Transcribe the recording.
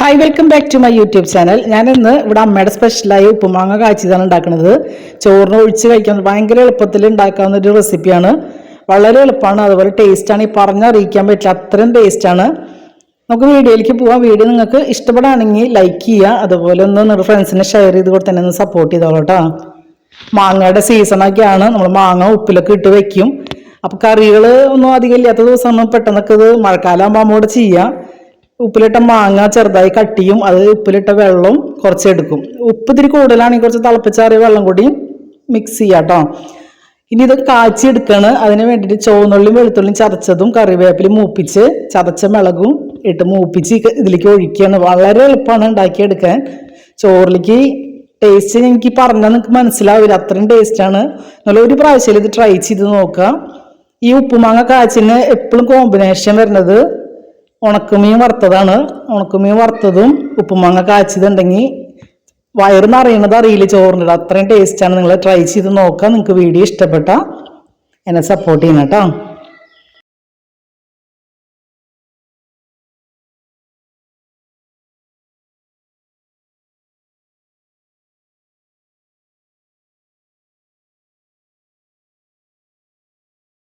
Hi welcome back to my YouTube channel ഞാൻ ഇന്ന് ഇവിടെ അമ്മയുടെ സ്പെഷ്യലായി ഉപ്പുമാങ്ങ കാച്ചിയതാണ് ഉണ്ടാക്കുന്നത്. ചോറിന് ഒഴിച്ച് കഴിക്കാൻ ഭയങ്കര എളുപ്പത്തിൽ ഉണ്ടാക്കാവുന്ന ഒരു റെസിപ്പിയാണ് വളരെ എളുപ്പമാണ്. അതുപോലെ ടേസ്റ്റാണ് ഈ പറഞ്ഞറിയിക്കാൻ പറ്റില്ല. അത്രയും ടേസ്റ്റാണ് നമുക്ക് വീഡിയോയിലേക്ക് പോവാം. വീഡിയോ നിങ്ങൾക്ക് ഇഷ്ടപ്പെടുകയാണെങ്കിൽ ലൈക്ക് ചെയ്യുക. അതുപോലെ ഒന്ന് നിങ്ങളുടെ ഫ്രണ്ട്സിനെ ഷെയർ ചെയ്ത് കൊടുത്ത് തന്നെ ഒന്ന് സപ്പോർട്ട് ചെയ്തോളൂ കേട്ടോ മാങ്ങയുടെ സീസണൊക്കെയാണ് നമ്മൾ മാങ്ങ ഉപ്പിലൊക്കെ ഇട്ട് വെക്കും. അപ്പോൾ കറികൾ ഒന്നും അധികം ഇല്ലാത്ത ദിവസമാണ്. പെട്ടെന്നൊക്കെ ഇത് മഴക്കാലമാകുമ്പോൾ അമ്മോട് ചെയ്യാം. ഉപ്പിലിട്ട മാങ്ങ ചെറുതായി കട്ടിയും അത് ഉപ്പിലിട്ട വെള്ളവും കുറച്ച് എടുക്കും. ഉപ്പ് ഇത്തിരി കൂടുതലാണെങ്കിൽ കുറച്ച് തിളപ്പിച്ചാറിയ വെള്ളം കൂടി മിക്സ് ചെയ്യാം കേട്ടോ ഇനി ഇത് കാച്ചി എടുക്കാണ്. അതിന് വേണ്ടിയിട്ട് ചുവന്നുള്ളിയും വെളുത്തുള്ളിയും ചതച്ചതും കറിവേപ്പിലും മൂപ്പിച്ച് ചതച്ച മുളകും ഇട്ട് മൂപ്പിച്ച് ഇതിലേക്ക് ഒഴിക്കുകയാണ്. വളരെ എളുപ്പമാണ് ഉണ്ടാക്കിയെടുക്കാൻ ചോറിലേക്ക് ടേസ്റ്റ് എനിക്ക് പറഞ്ഞാൽ നിങ്ങൾക്ക് മനസ്സിലാവില്ല. അത്രയും ടേസ്റ്റാണ് നിങ്ങൾ ഒരു പ്രാവശ്യം ഇത് ട്രൈ ചെയ്ത് നോക്കുക ഈ ഉപ്പുമാങ്ങ കാച്ചിന് എപ്പോഴും കോമ്പിനേഷൻ വരുന്നത് ഉണക്കമീൻ വറുത്തതാണ്. ഉണക്കമീൻ വറുത്തതും ഉപ്പുമാങ്ങ കാച്ചതുണ്ടെങ്കിൽ വയറ് നിറയുന്നത് അറിയില്ല ചോറിന്റെ അത്രയും ടേസ്റ്റാണ് നിങ്ങൾ ട്രൈ ചെയ്ത് നോക്കുക നിങ്ങൾക്ക് വീഡിയോ ഇഷ്ടപ്പെട്ട എന്നെ സപ്പോർട്ട് ചെയ്യണം കേട്ടോ